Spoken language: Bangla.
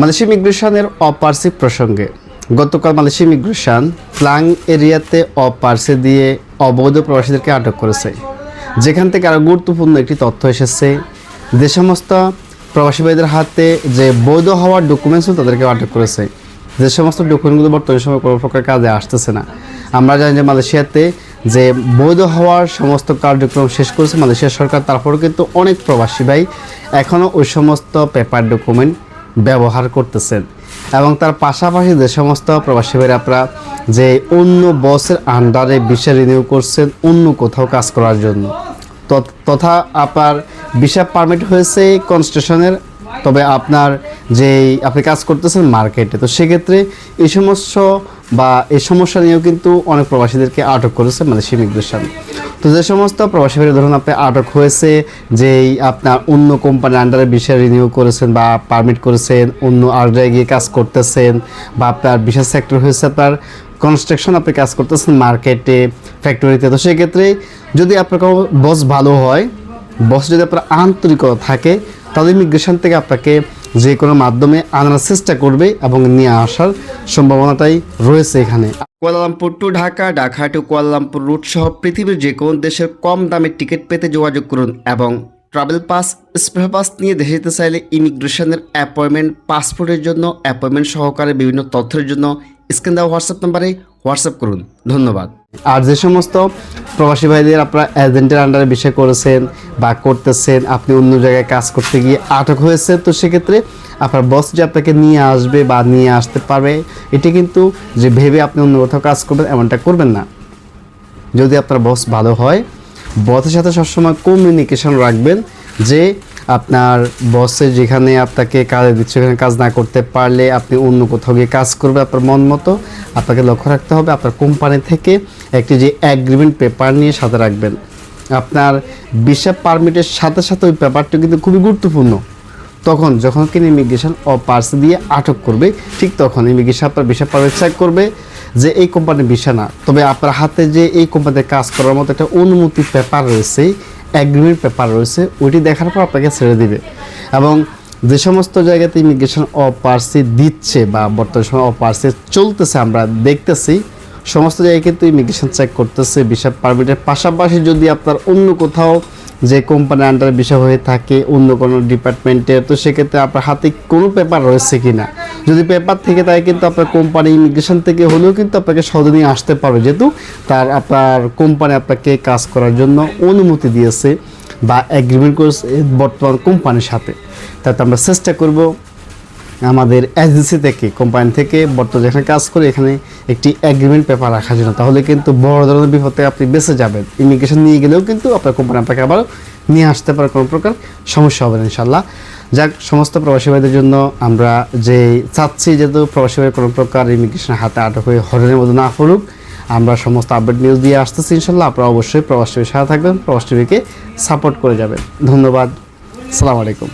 মালয়েশিয়া ইমিগ্রেশনের অপার্সি প্রসঙ্গে, গতকাল মালয়েশিয়া ইমিগ্রেশন প্লাং এরিয়াতে অপার্সি দিয়ে অবৈধ প্রবাসীদেরকে আটক করেছে। যেখান থেকে আরও গুরুত্বপূর্ণ একটি তথ্য এসেছে, যে সমস্ত প্রবাসী হাতে যে বৈধ হওয়ার ডকুমেন্টস তাদেরকে আটক করেছে। যে সমস্ত ডকুমেন্টগুলো বর্তমান সময় কোনো প্রকার কাজে আসতেছে না। আমরা জানি যে মালয়েশিয়াতে যে বৈধ হওয়ার সমস্ত কার্যক্রম শেষ করেছে মালয়েশিয়া সরকার, তারপরেও কিন্তু অনেক প্রবাসী ভাই এখনও ওই সমস্ত পেপার ডকুমেন্ট ব্যবহার করতেছেন। এবং তার পাশাপাশি যে সমস্ত প্রবাসী বাইরে আপনারা যে অন্য বসের আন্ডারে বিষা রিনিউ করছেন, অন্য কোথাও কাজ করার জন্য। তথ- আপনার ভিসা পারমিট হয়েছে কনস্ট্রাকশনের তবে আপনার যেই আপনি কাজ করতেছেন মার্কেটে তো সেক্ষেত্রে এই সমস্য বা এই সমস্যা নিয়েও কিন্তু অনেক প্রবাসীদেরকে আটক করেছে মালয়েশিয়া ইমিগ্রেশন তো যে সমস্ত প্রবাসী ধরুন আপনি আটক হয়েছে, যেই আপনার অন্য কোম্পানির আন্ডারে ভিসা রিনিউ করেছেন বা পারমিট করেছেন, অন্য আন্ডারে গিয়ে কাজ করতেছেন বা আপনার বিশেষ সেক্টর হয়েছে আপনার কনস্ট্রাকশন আপনি কাজ করতেছেন মার্কেটে ফ্যাক্টরিতে তো। সেক্ষেত্রে যদি আপনার বস ভালো হয় বস যদি আপনার আন্তরিকতা থাকে, তাহলে ইমিগ্রেশন থেকে আপনাকে যে কোনো মাধ্যমে আনার চেষ্টা করবে এবং নিয়ে আসার সম্ভাবনাটাই রয়েছে এখানে। Kuala Lumpur to Dhaka Dhaka to Kuala Lumpur route সহ পৃথিবীর যে কোনো দেশের কম দামে টিকিট পেতে যোগাযোগ করুন এবং ট্রাভেল পাস স্পেশাল পাস নিয়ে দেশে যেতে চাইলে ইমিগ্রেশনের অ্যাপয়েন্টমেন্ট পাসপোর্টের জন্য অ্যাপয়েন্টমেন্ট সহকারে বিভিন্ন তথ্যের জন্য স্ক্রিন দেওয়া হোয়াটসঅ্যাপ নাম্বারে হোয়াটসঅ্যাপ করুন। ধন্যবাদ। আর যে সমস্ত প্রবাসী ভাইদের আপনারা এজেন্টের আন্ডারে বিষয় করেছেন বা করতেছেন, আপনি অন্য জায়গায় কাজ করতে গিয়ে আটক হয়েছে তো সেক্ষেত্রে আপনার বস যে আপনাকে নিয়ে আসবে বা নিয়ে আসতে পারবে, এটি কিন্তু যে ভেবে আপনি অন্য কোথাও কাজ করবেন এমনটা করবেন না। যদি আপনার বস ভালো হয় বসের সাথে সবসময় কমিউনিকেশন রাখবেন যে আপনার বসে যেখানে আপনাকে কাজে দিচ্ছে, সেখানে কাজ না করতে পারলে আপনি অন্য কোথাও গিয়ে কাজ করবে আপনার মন মতো আপনাকে লক্ষ্য রাখতে হবে, আপনার কোম্পানি থেকে একটি যে অ্যাগ্রিমেন্ট পেপার নিয়ে সাথে রাখবেন। আপনার ভিসা পারমিটের সাথে সাথে ওই পেপারটা কিন্তু খুবই গুরুত্বপূর্ণ। তখন যখন কিনা ইমিগ্রেশন ও পার্স দিয়ে আটক করবে, ঠিক তখন ইমিগ্রেশন আপনার ভিসা পারমিট চেক করবে যে এই কোম্পানির ভিসা না। তবে আপনার হাতে যে এই কোম্পানিতে কাজ করার মতো একটা অনুমতি পেপার রয়েছে অ্যাগ্রিমেন্ট পেপার রয়েছে, ওইটি দেখার পর আপনাকে ছেড়ে দিবে। এবং যে সমস্ত জায়গাতে ইমিগ্রেশন অপার্সি দিচ্ছে বা বর্তমান সময় অপার্সি চলতেছে, আমরা দেখতেছি, সমস্ত জায়গায় কিন্তু ইমিগ্রেশন চেক করতেছে ভিসা পারমিটের পাশাপাশি যদি আপনার অন্য কোথাও যে কোম্পানির আন্ডারে বিষয় হয়ে থাকে, অন্য কোনো ডিপার্টমেন্টে তো সেক্ষেত্রে আপনার হাতে কোনো পেপার রয়েছে কি না যদি পেপার থেকে তাই কিন্তু আপনার কোম্পানি ইমিগ্রেশন থেকে হলেও কিন্তু আপনাকে সহজে নিয়ে আসতে পারবে। যেহেতু তার আপনার কোম্পানি আপনাকে কাজ করার জন্য অনুমতি দিয়েছে বা এগ্রিমেন্ট করেছে বর্তমান কোম্পানির সাথে। তাতে আমরা চেষ্টা করব আমাদের এজেন্সি থেকে, কোম্পানি থেকে বর্তমানে যেখানে কাজ করে এখানে একটি এগ্রিমেন্ট পেপার রাখার জন্য। তাহলে কিন্তু বড় ধরনের বিপদ আপনি বেঁচে যাবেন। ইমিগ্রেশন নিয়ে গেলেও কিন্তু আপনার কোম্পানি আপনাকে আবার নিয়ে আসতে পারে কোনো প্রকার সমস্যা হবে না ইনশাল্লাহ যাক, সমস্ত প্রবাসী ভাইদের জন্য আমরা যে চাচ্ছি যেহেতু প্রবাসী ভাই কোনো প্রকার ইমিগ্রেশন হাতে আটক হয়ে হরণের মধ্যে না পড়ুক আমরা সমস্ত আপডেট নিউজ দিয়ে আসতেছি ইনশাল্লাহ। আপনারা অবশ্যই প্রবাস সাথে থাকবেন, প্রবাস সাপোর্ট করে যাবেন। ধন্যবাদ। সালাম আলাইকুম।